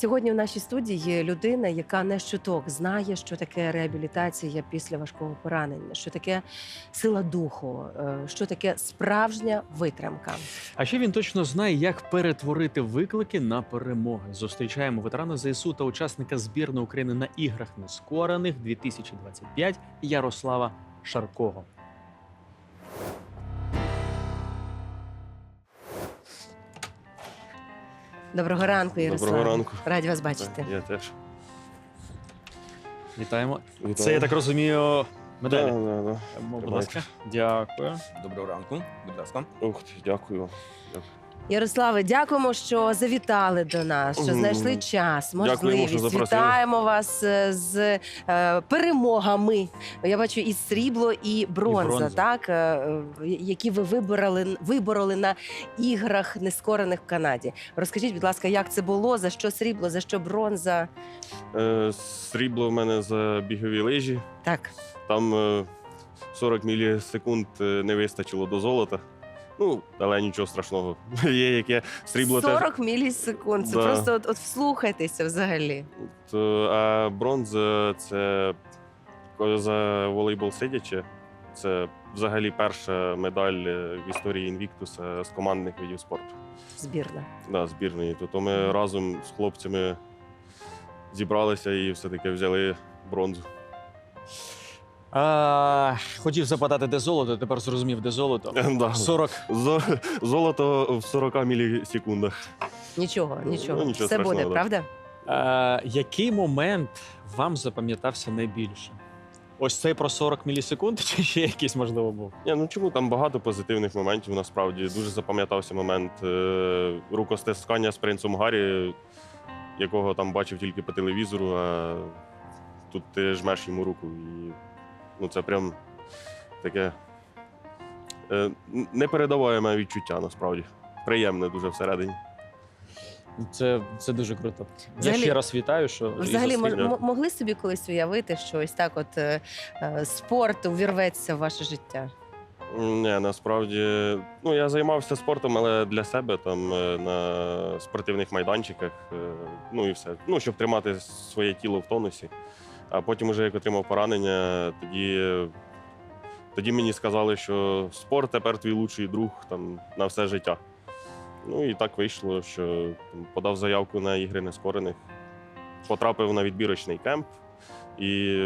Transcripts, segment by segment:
Сьогодні в нашій студії є людина, яка не щуток знає, що таке реабілітація після важкого поранення, що таке сила духу, е, що таке справжня витримка. А ще він точно знає, як перетворити виклики на перемоги. Зустрічаємо ветерана ЗСУ та учасника збірної України на іграх нескорених 2025 Ярослава Шаркого. Доброго ранку, Ярослав. Доброго ранку. Раді вас бачити. Я теж. Вітаємо. Вітаю. Це я так розумію. Медалі. Да, да, да. Будь ласка. Дякую. Доброго ранку, будь ласка. Ух ти, дякую. дякую. Ярославе, дякуємо, що завітали до нас, що знайшли час, можливість. Вітаємо вас е, з е, перемогами. Я бачу і срібло, і бронза, бронза. так е, які ви вибороли, вибороли на іграх нескорених в Канаді. Розкажіть, будь ласка, як це було? За що срібло, за що бронза? Е, срібло в мене за бігові лижі. Так, Там е, 40 мілісекунд не вистачило до золота. Ну, але нічого страшного. Є яке срібло 40 мілісекунд. Це Да. просто от, от вслухайтеся взагалі. теж. То, а бронза це за волейбол сидячи. Це взагалі перша медаль е, в історії Інвіктуса з командних видів спорту. Збірна. да, збірної. То, то ми разом з хлопцями зібралися і все-таки взяли бронзу. А, хотів запитати, де золото, тепер зрозумів, де золото. Да. 40. Зо- Золото в 40 мілісекундах. Нічого, Ну, нічого. нічого Все страшного, буде, да. правда? А, який момент вам запам'ятався найбільше? Ось цей про 40 мілісекунд, чи ще якийсь можливо був? Ні, ну чому там багато позитивних моментів насправді. Дуже запам'ятався момент е, рукостискання з принцем Гаррі, якого там бачив тільки по телевізору, а тут ти жмеш йому руку. І ну, це прям таке е, непередаваєме відчуття насправді. Приємне дуже всередині. Це, це дуже круто. Взагалі- Я ще раз вітаю, що Взагалі, мож- могли собі колись уявити, що ось так, от е, е, спорт увірветься в ваше життя? Ні, насправді, ну я займався спортом, але для себе там е, на спортивних майданчиках. е, Ну і все. Ну, щоб тримати своє тіло в тонусі. А потім, уже як отримав поранення, тоді, тоді мені сказали, що спорт тепер твій лучший друг там, на все життя. Ну і так вийшло, що там, подав заявку на ігри нескорених, потрапив на відбірочний кемп, і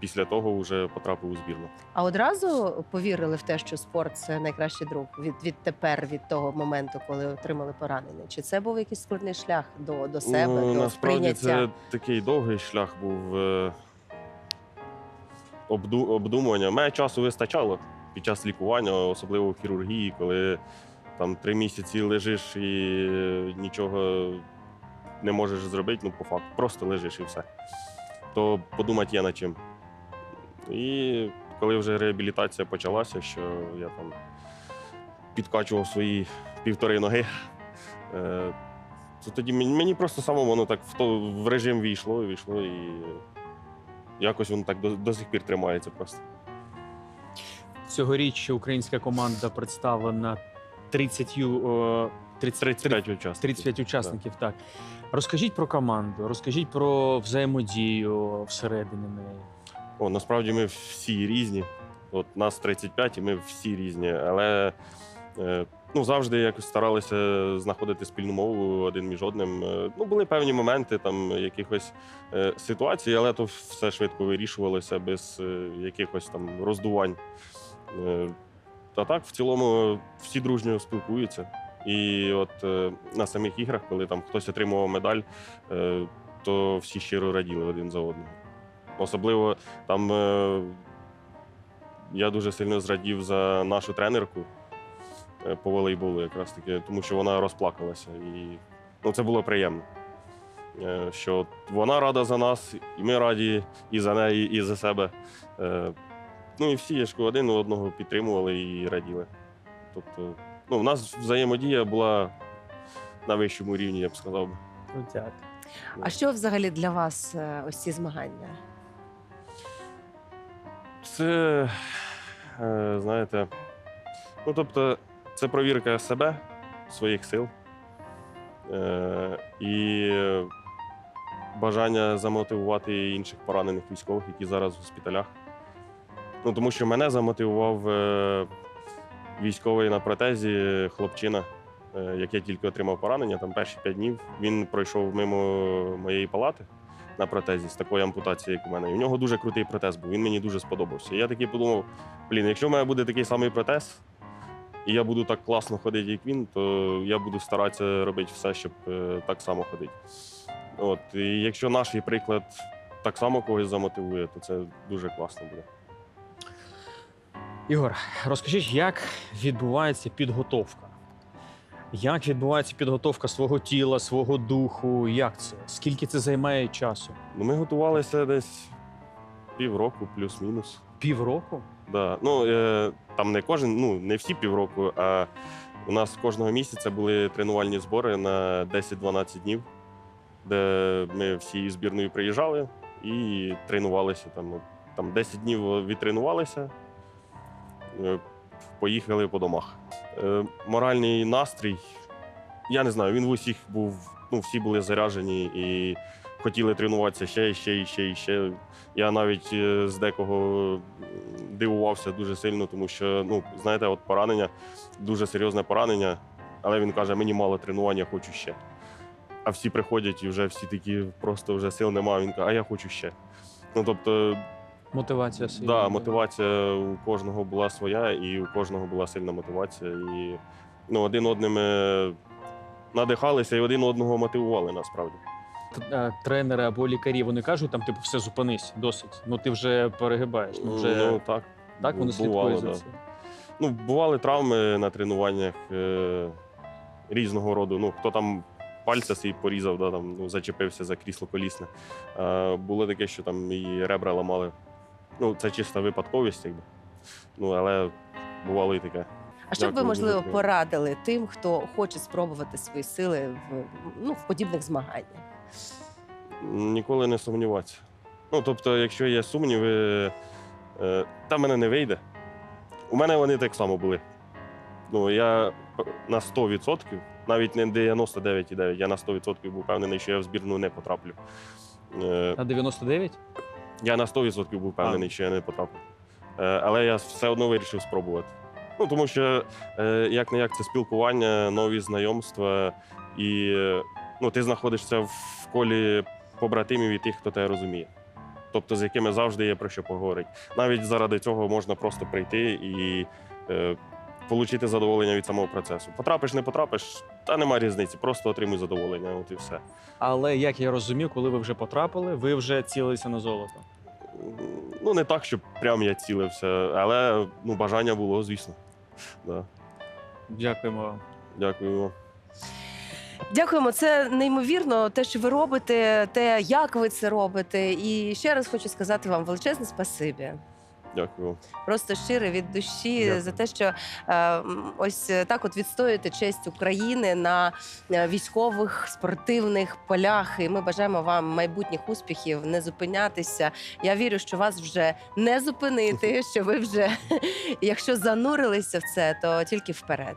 після того вже потрапив у збірну. А одразу повірили в те, що спорт це найкращий друг від, відтепер, від того моменту, коли отримали поранення? Чи це був якийсь складний шлях до, до себе, Ну, до насправді сприйняття? це такий довгий шлях був е, обдумування. Мене часу вистачало під час лікування, особливо в хірургії, коли там три місяці лежиш і нічого не можеш зробити, ну по факту, просто лежиш і все. То подумати є над чим. І коли вже реабілітація почалася, що я там підкачував свої півтори ноги. е, то тоді мені, просто самому воно так в, режим війшло, війшло, і якось воно так до, до сих пір тримається просто. Цьогоріч українська команда представлена 30, о, 30, 35 учасників. 35 учасників. Так розкажіть про команду, розкажіть про взаємодію всередині неї. О, насправді ми всі різні. От нас 35, і ми всі різні. Але е, ну, завжди якось старалися знаходити спільну мову один між одним. Е, Ну, були певні моменти там якихось е, ситуацій, але то все швидко вирішувалося без е, якихось там роздувань. Та так, в цілому, всі дружньо спілкуються. І от е, на самих іграх, коли там хтось отримував медаль, е, то всі щиро раділи один за одного. Особливо там е, я дуже сильно зрадів за нашу тренерку по волейболу, якраз таки, тому що вона розплакалася. І ну, це було приємно. Е, Що вона рада за нас, і ми раді і за неї, і за себе. Е, Ну і всі я ж один одного підтримували і раділи. Тобто, ну, в нас взаємодія була на вищому рівні, я б сказав. Крутяк. А що взагалі для вас е, ось ці змагання? Це, е, знаєте, ну тобто, це провірка себе, своїх сил. Е, і бажання замотивувати інших поранених військових, які зараз в госпіталях. Ну, тому що мене замотивував е, військовий на протезі хлопчина, е, як я тільки отримав поранення, там перші п'ять днів він пройшов мимо моєї палати на протезі з такою ампутацією, як у мене. І у нього дуже крутий протез був. Він мені дуже сподобався. Я такий подумав: блін, якщо в мене буде такий самий протез, і я буду так класно ходити, як він, то я буду старатися робити все, щоб е, так само ходити. От, і якщо наш приклад так само когось замотивує, то це дуже класно буде. Ігор, розкажіть, як відбувається підготовка? Як відбувається підготовка свого тіла, свого духу? Як це? Скільки це займає часу? Ну, ми готувалися десь півроку, плюс-мінус. Півроку? Да. Ну, е, там не кожен, ну не всі півроку, а у нас кожного місяця були тренувальні збори на 10-12 днів, де ми всі збірною приїжджали і тренувалися. Там, там 10 днів відтренувалися, е, поїхали по домах. Е, моральний настрій, я не знаю, він в усіх був, ну, всі були заряжені і хотіли тренуватися ще, ще, ще, ще. Я навіть е, з декого дивувався дуже сильно, тому що, ну, знаєте, от поранення, дуже серйозне поранення, але він каже, мені мало тренування, хочу ще. А всі приходять і вже всі такі, просто вже сил немає. Він каже, а я хочу ще. Ну, тобто, Мотивація сильна. да, мотивація у кожного була своя, і у кожного була сильна мотивація. І ну, один одним е, надихалися і один одного мотивували насправді. Е, Тренери або лікарі вони кажуть, там, типу, все, зупинись, досить. Ну ти вже перегибаєш. Ну, вже ну так. так вони слідкують за цим. Ну, бували травми на тренуваннях е, різного роду. Ну, хто там пальця свій порізав, да, там, ну, зачепився за крісло колісне. Е, було таке, що там і ребра ламали. Ну, це чиста випадковість, якби. Ну, але бувало і таке. А що б ви, можливо, порадили тим, хто хоче спробувати свої сили в, ну, в подібних змаганнях? Ніколи не сумніватися. Ну, тобто, якщо є сумніви, е, та мене не вийде. У мене вони так само були. Ну, я на 100%, навіть не 99,9, я на 100% був впевнений, що я в збірну не потраплю. Е, На 99? Я на 100% був впевнений, що я не потраплю. Е, Але я все одно вирішив спробувати. Ну, тому що, як не як, це спілкування, нові знайомства, і ну, ти знаходишся в колі побратимів і тих, хто тебе розуміє. Тобто, з якими завжди є про що поговорити. Навіть заради цього можна просто прийти і е, отримати задоволення від самого процесу. Потрапиш, не потрапиш, та нема різниці, просто отримуй задоволення, от і все. Але як я розумів, коли ви вже потрапили, ви вже цілилися на золото. Ну, не так, щоб прям я цілився, але ну, бажання було, звісно. Да. Дякуємо вам. Дякую вам. Дякуємо, це неймовірно, те, що ви робите, те, як ви це робите. І ще раз хочу сказати вам величезне спасибі. Дякую. Просто щире від душі Дякую. за те, що е, ось е, так от відстоюєте честь України на е, військових спортивних полях. І ми бажаємо вам майбутніх успіхів, не зупинятися. Я вірю, що вас вже не зупинити, що ви вже, якщо занурилися в це, то тільки вперед.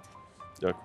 Дякую.